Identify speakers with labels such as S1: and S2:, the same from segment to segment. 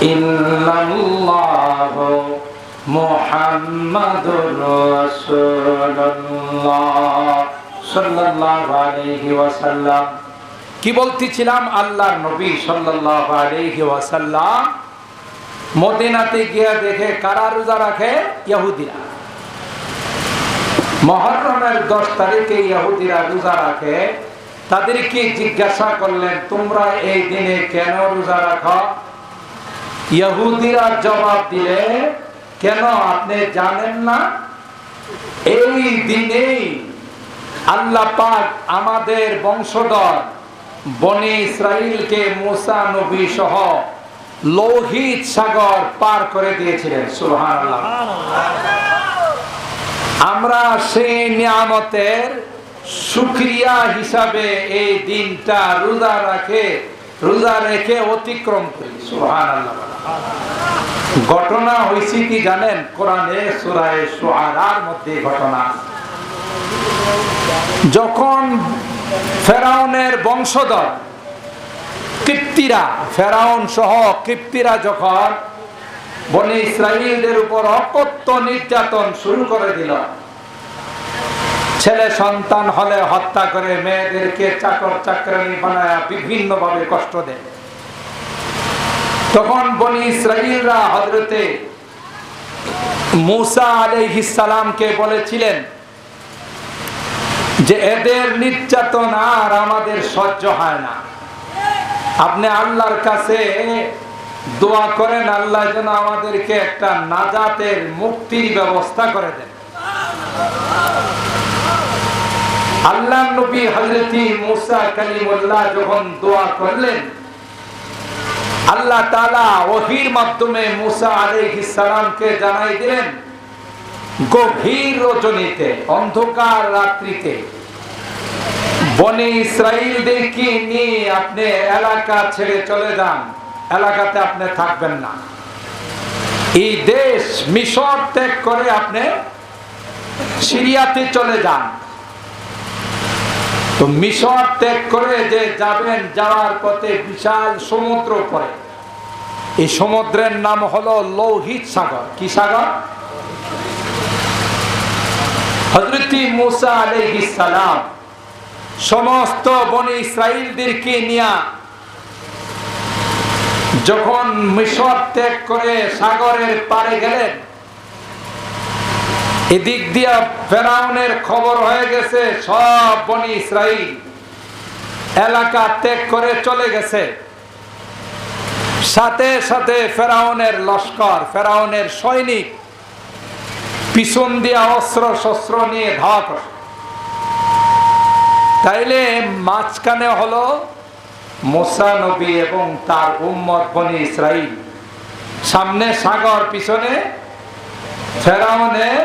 S1: ইল্লাল্লাহ মুহাম্মাদুর রাসূলুল্লাহ সাল্লাল্লাহু আলাইহি ওয়াসাল্লাম। কি বলতেছিলাম? আল্লাহর নবী সাল্লাল্লাহু আলাইহি ওয়াসাল্লাম মদিনাতে গিয়া দেখে কারা রোজা রাখে? ইহুদিরা। মহরমের দশ তারিখে ইহুদিরা রোজা রাখে। তাদেরকে জিজ্ঞাসা করলেন তোমরা এই দিনে কেন রোজা রাখো? ইহুদিরা জবাব দিলে কেন আপনি জানেন না? এই দিনেই আল্লাহ পাক আমাদের বংশধর বনে ইসরাইলকে মুসা নবী সহ লোহিত সাগর পার করে দিয়েছিলেন। সুহান আমরা সেই নিয়ামতের সুক্রিয়া হিসাবে এই দিনটা রোজা রাখে, রোজা রেখে অতিক্রম করি। ঘটনা হয়েছে কি জানেন? কোরআনে সুরায় মধ্যে ঘটনা। যখন ফেরাউনের বংশধর কৃপ্তিরা, ফেরাউন সহ কৃপ্তিরা যখন বনে ইসরায়েলদের উপর অকথ্য নির্যাতন শুরু করে দিল ছেলে সন্তান হলে হত্যা করে মেয়েদেরকে চাকর চাকরানি বানায় বিভিন্ন ভাবে কষ্ট দেয়। তখন বনি ইসরায়েলরা হজরতে মুসা আলাইহিস সালামকে বলেছিলেন যে, এদের নির্যাতন আর আমাদের সহ্য হয় না। আপনি আল্লাহর কাছে দোয়া করেন, আল্লাহ যেন আমাদেরকে একটা নাজাতের মুক্তির ব্যবস্থা করে দেন। আল্লাহ নবী হজরতি মুসা কালিমুল্লাহ যখন দোয়া করলেন, আল্লাহ তাআলা ওহির মাধ্যমে মুসা আলাইহিস সালামকে জানাই দিলেন, গভীর রজনীতে, অন্ধকার রাত্রিতে, বনে ইসরায়েলদেরকে নিয়ে আপনি এলাকা ছেড়ে চলে যান, এলাকাতে আপনি থাকবেন না। এই দেশ মিশর ত্যাগ করে আপনি সিরিয়াতে চলে যান। তো মিশর ত্যাগ করে যে যাবেন যাওয়ার পথে বিশাল সমুদ্র পড়ে। এই সমুদ্রের নাম হলো লৌহিত সাগর। কি সাগর? হজরতি মুসা আলাইহিস সালাম সমস্ত বনে ইসরায়েলদেরকে নিয়ে যখন মিশর ত্যাগ করে সাগরের পারে গেলেন এদিক দিয়া ফেরাউনের খবর হয়ে গেছে, সব বনি ইসরায়েল এলাকা ত্যাগ করে চলে গেছে। সাথে সাথে ফেরাউনের লস্কর, ফেরাউনের সৈনিক পিছন দিয়া অস্ত্র শস্ত্র নিয়ে করে তাইলে মাঝখানে হলো মোসা নবী এবং তার উম্মত বনি ইসরাইল। সামনে সাগর, পিছনে ফেরাউনের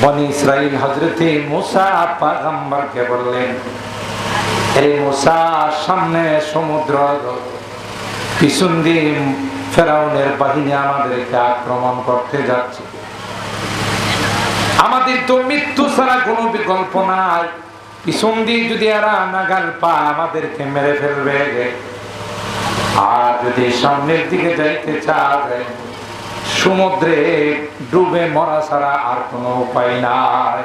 S1: বনি ইসরাইল হজরতে মুসা পাগম্বরকে বললেন, এ মুসা, সামনে সমুদ্র, পিছন দিয়ে ফেরাউনের বাহিনী আমাদেরকে আক্রমণ করতে যাচ্ছে। আমাদের তো মৃত্যু ছাড়া কোনো বিকল্প নাই। পিছন দিয়ে যদি এরা নাগাল পা আমাদেরকে মেরে ফেলবে আর যদি সামনের দিকে যাইতে চায় সমুদ্রে ডুবে মরা ছাড়া আর কোনো উপায় নাই।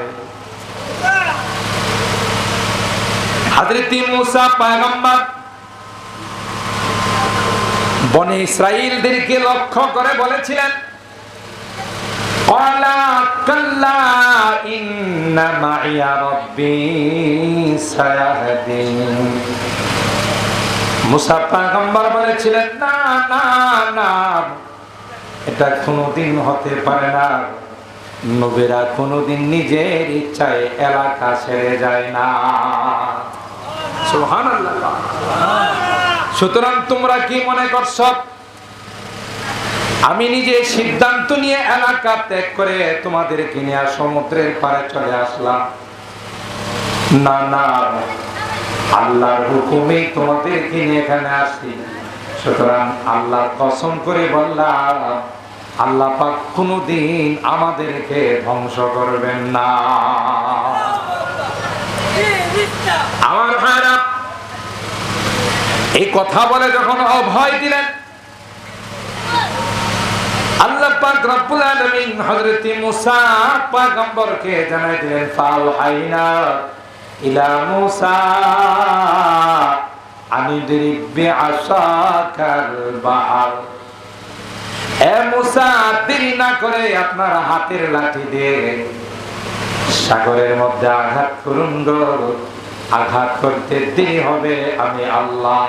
S1: মুসা লক্ষ্য করে বলেছিলেন মুসা পায়গম্বর বলেছিলেন, না না না এটা কোনোদিন হতে পারে না। নবীরা কোনোদিন নিজের ইচ্ছায় এলাকা ছেড়ে যায় না। সুতরাং তোমরা কি মনে করছ? আমি নিজে সিদ্ধান্ত নিয়ে এলাকা ত্যাগ করে তোমাদেরকে নিয়ে সমুদ্রের পারে চলে আসলাম। না না, আল্লাহর হুকুমেই তোমাদেরকে নিয়ে এখানে আসি। সুতরাং আল্লাহ কসম করে বললাম, আল্লাহ পাক কোনোদিন আমাদেরকে ধ্বংস করবেন না। আমার ভাইরা, এই কথা বলে যখন অভয় দিলেন, আল্লাহ পাক রব্বুল আলামিন হযরত মুসা পয়গম্বরকে জানাই দিলেন ফাল হাইনা ইলা মুসা। আমি দিবি আশাকাল বাহার এ মুসা দেরি না করে আপনার হাতের লাঠি দিয়ে সাগরের মধ্যে আঘাত করুন আঘাত করতে দেরি হবে, আমি আল্লাহ।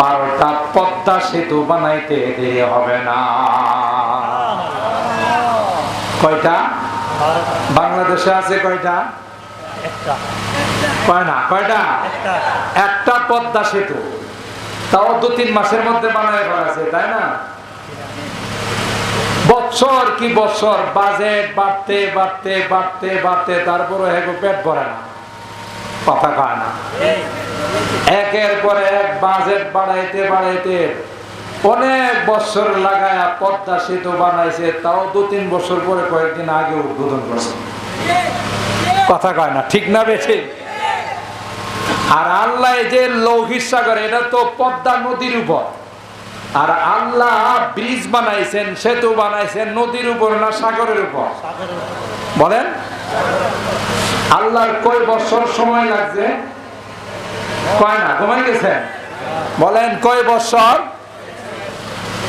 S1: বারোটা পদ্মা সেতু বানাইতে দেরি হবে না। কয়টা? বাংলাদেশে আছে কয়টা? না? কয়টা? একটা। পদ্মা সেতু। তাও দু তিন মাসের মধ্যে বানায় আছে তাই না? বছর কি বছর বাজেট বাড়তে বাড়তে বাড়তে বাড়তে তারপরে হেগো পেট ভরে না। কথা কয় না। একের পরে এক বাজেট বাড়াইতে বাড়াইতে অনেক বছর লাগায় পদ্মা সেতু বানাইছে তাও দু তিন বছর পরে কয়েকদিন আগে উদ্বোধন করছে। কথা কয় না ঠিক না বেছে আর আল্লাহ যে লৌহিক সাগর, এটা তো পদ্মা নদীর উপর। আর আল্লাহ ব্রিজ বানাইছেন, সেতু বানাইছেন নদীর উপর না সাগরের উপর? বলেন। আল্লাহর কয় বছর সময় লাগছে? কয় না, ঘুমাই গেছেন? বলেন, কয় বছর?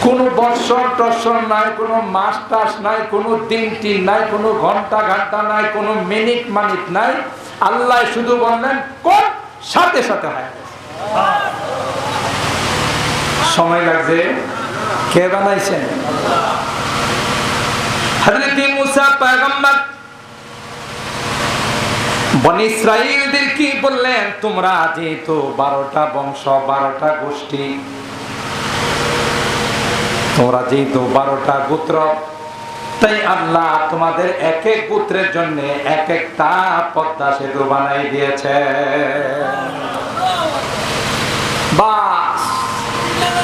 S1: কোন বছর টসর নাই, কোনো মাস টাস নাই, কোনো দিন টিন নাই, কোনো ঘণ্টা ঘণ্টা নাই, কোনো মিনিট মানিট নাই। আল্লাহ শুধু বললেন কোন সাথে সাথে হয়। সময় লাগছে। কে বানাইছেন? কি বললেন? তোমরা যেহেতু বারোটা বংশ, বারোটা গোষ্ঠী, তোমরা যেহেতু বারোটা গোত্র তাই আল্লাহ তোমাদের এক এক গোত্রের জন্য এক একটা পদ্মা সেতু বানাই দিয়েছে।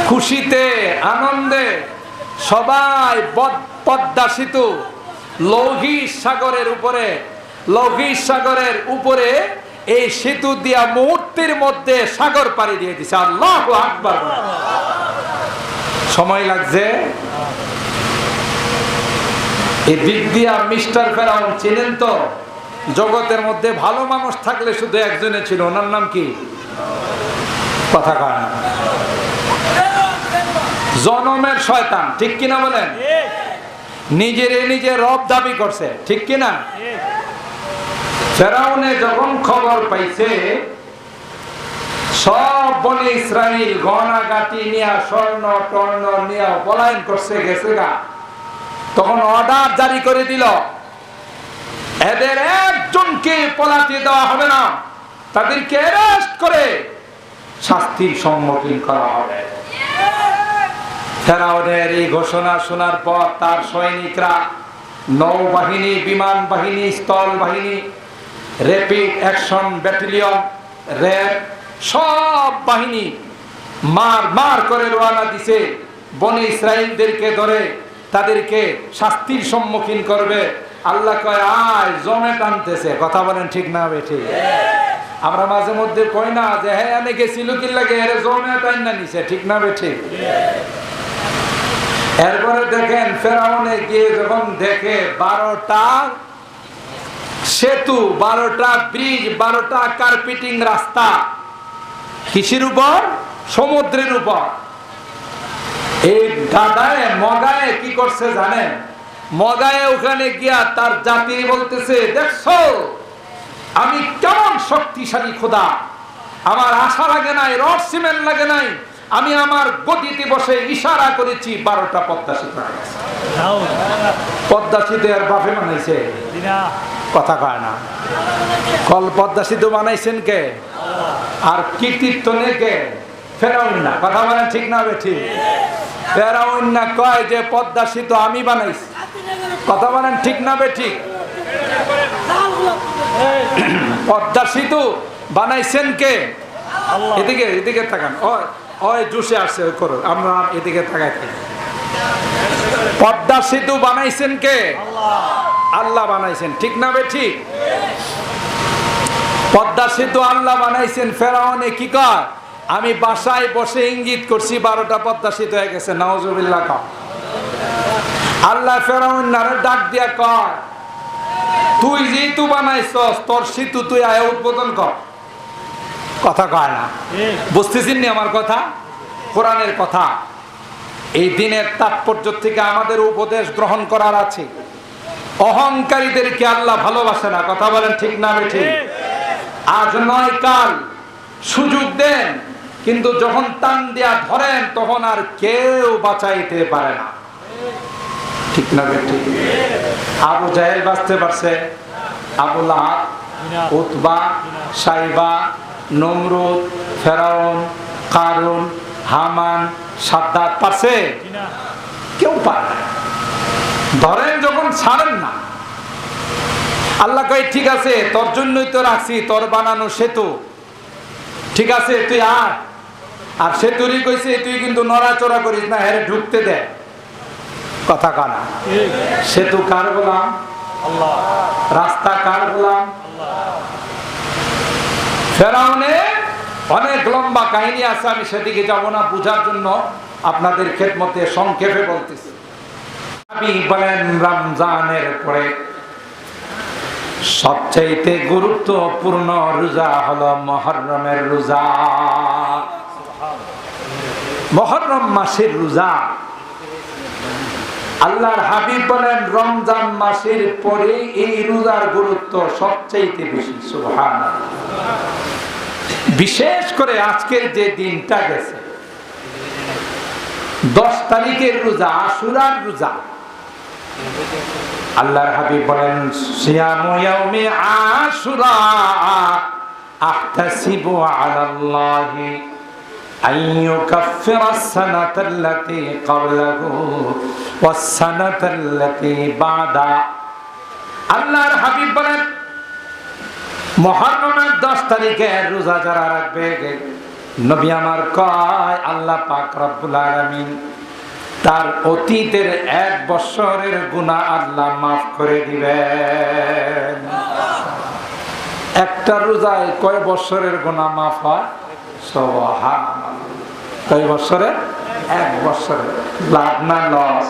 S1: খুশিতে, আনন্দে সবাই পদ্মা সেতু লৌহিক সাগরের উপরে, লৌহিক সাগরের উপরে এই সেতু দিয়া মুহূর্তের মধ্যে সাগর পাড়ি দিয়ে দিছে। আল্লাহ আকবার। সময় লাগছে? এই দিক দিয়া মিস্টার ফেরাউন চিনেন তো? জগতের মধ্যে ভালো মানুষ থাকলে শুধু একজনে ছিল, ওনার নাম কি? কথা কয় জনমের শয়তান, ঠিক কিনা বলেন? নিজের নিজে রব দাবি করছে, ঠিক কিনা? ফেরাউনে যখন খবর পাইছে, সব বনে ইসরায়েল গহনা গাটি নিয়া, স্বর্ণ, টর্ণ নিয়া, পলায়ন করছে, গেছে গা? তখন অর্ডার জারি করে দিল। এদের একজনকে পলাতে দেওয়া হবে না। তাদেরকে অ্যারেস্ট করে শাস্তির সম্মুখীন করা হবে। ফেরাউনের এই ঘোষণা শোনার পর তার সৈনিকরা নৌবাহিনী, বিমান বাহিনী, স্থল বাহিনী র্যাপিড অ্যাকশন ব্যাটালিয়ন র্যাব, সব বাহিনী মার মার করে রওনা দিছে। বনে ইসরায়েলদেরকে ধরে তাদেরকে শাস্তির সম্মুখীন করবে। আল্লাহ কয়, আয়, জমে টানতেছে। কথা বলেন ঠিক না বেঠি? আমরা মাঝে মধ্যে কই না যে হ্যাঁ এনে গেছিল কি লাগে? এর জমে টান না নিছে। ঠিক না বেঠি? এরপরে দেখেন, ফেরাউনে গিয়ে যখন দেখে, বারোটা সেতু, বারোটা ব্রিজ, বারোটা কার্পেটিং রাস্তা, কিসের উপর? সমুদ্রের উপর। কি করছে ওখানে গিয়া তার বলতেছে, দেখছ, আমি কেমন শক্তিশালী খোদা। আমার আশা লাগে নাই, রড সিমেন্ট লাগে নাই। আমি আমার গতিতে বসে ইশারা করেছি, বারোটা পদ্মা সেতু পদ্মা সেতু আর বাপে বানাইছে। কথা কয় না। কল পদ্মা সেতু বানাইছেন কে? আর কৃতিত্ব কে? ফেরাউন না। কথা বলেন ঠিক না ঠিক? ফেরাউন না কয় যে পদ্মা সেতু আমি বানাইছি। কথা বলেন ঠিক না বে ঠিক পদ্মা সেতু বানাইছেন কে? এদিকে এদিকে তাকান। ওই জুসে আসছে করো। আমরা এদিকে তাকাই থাকি। পদ্মা সেতু বানাইছেন কে? আল্লাহ। বানাইছেন। ঠিক না বে ঠিক পদ্মা সেতু আল্লাহ বানাইছেন। ফেরাউনে কি কর আমি বাসায় বসে ইঙ্গিত করছি, বারোটা পদ্মা সেতু হয়ে গেছে নওয়াজুবিল্লাহ কর আল্লাহ ফেরাউন ডাক দিয়া কর তুই যেহেতু বানাইছস, তোর সেতু তুই আয় উদ্বোধন কর। কথা কয় না। বুঝতেছেন নি আমার কথা? কোরআনের কথা। এই দিনের তাৎপর্য থেকে আমাদের উপদেশ গ্রহণ করার আছে। অহংকারীদেরকে আল্লাহ ভালোবাসে না। কথা বলেন ঠিক না ঠিক আজ নয় কাল। সুযোগ দেন। কিন্তু যখন টান দিয়া ধরেন, তখন আর কেউ বাঁচাইতে পারে না। ঠিক না ঠিক আবু জাহেল বাঁচতে পারছে। আবু লাহাব সাইবা, নমরুদ, ফেরাউন, কারুন, হামান, সাদ্দাত পারছে? কেউ পারে ধরেন যখন ছাড়েন না। আল্লাহ কয়, ঠিক আছে, তোর জন্যই তো রাখছি, তোর বানানো সেতু। ঠিক আছে, তুই আর আর সেতুরই কইছে, তুই কিন্তু নড়াচড়া করিস না হেরে ঢুকতে দে। কথা কানা সেতু কার গোলাম? রাস্তা কার গোলাম? ফেরাউনে অনেক লম্বা কাহিনী আছে, আমি সেদিকে যাব না, বুঝার জন্য আপনাদের খেদমতে সংক্ষেপে বলতেছি। আমি বলেন, রমজানের পরে সবচাইতে গুরুত্বপূর্ণ রোজা হলো মহরমের রোজা। মহরম মাসের রোজা। আল্লাহর হাবিব বলেন, রমজান মাসের পরে এই রোজার গুরুত্ব সবচাইতে বেশি সুবহান বিশেষ করে আজকের যে দিনটা গেছে, দশ তারিখের রোজা, আশুরার রোজা। আল্লাহর হাবিব বলেন, সিয়ামু আশুরা আহতাসিবু আল্লাহর হাবিব বলেন মহরমের দশ তারিখে রোজা যারা রাখবে, নবী আমার কয়, আল্লাহ পাক রব্বুল আলামিন তার অতীতের এক বছরের গুনাহ আল্লাহ মাফ করে দিবেন। একটা রোজায় কয় বছরের গুণা মাফ হয়? সবহা কয় বছরে এক বছরে লাভ না লস?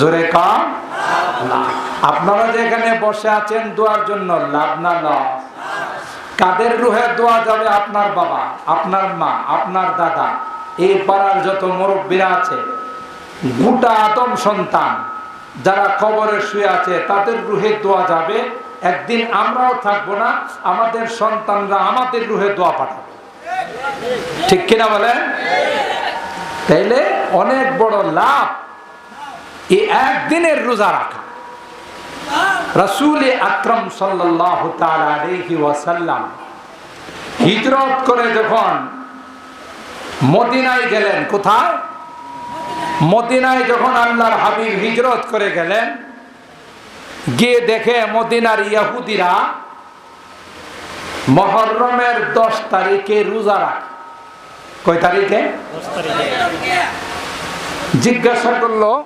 S1: জোরে কম। আপনারা যেখানে বসে আছেন দোয়ার জন্য, লাভ না লস? কাদের রুহে দোয়া যাবে? আপনার বাবা, আপনার মা, আপনার দাদা। এই পাড়ার যত মুরব্বীরা আছে, গোটা আদম সন্তান যারা কবরে শুয়ে আছে, তাদের রুহে দোয়া যাবে। একদিন আমরাও থাকব না, আমাদের সন্তানরা আমাদের রুহে দোয়া পাঠাবে। ঠিক কিনা বলেন তাইলে অনেক বড় লাভ এই একদিনের রোজা রাখা। হিজরত করে যখন মদিনায় গেলেন, কোথায়? মদিনায় যখন আল্লাহর হাবিব হিজরত করে গেলেন, গিয়ে দেখে মদিনার ইয়াহুদিরা মহরমের দশ তারিখে রোজা রাখ। কয় তারিখে? জিজ্ঞাসা করল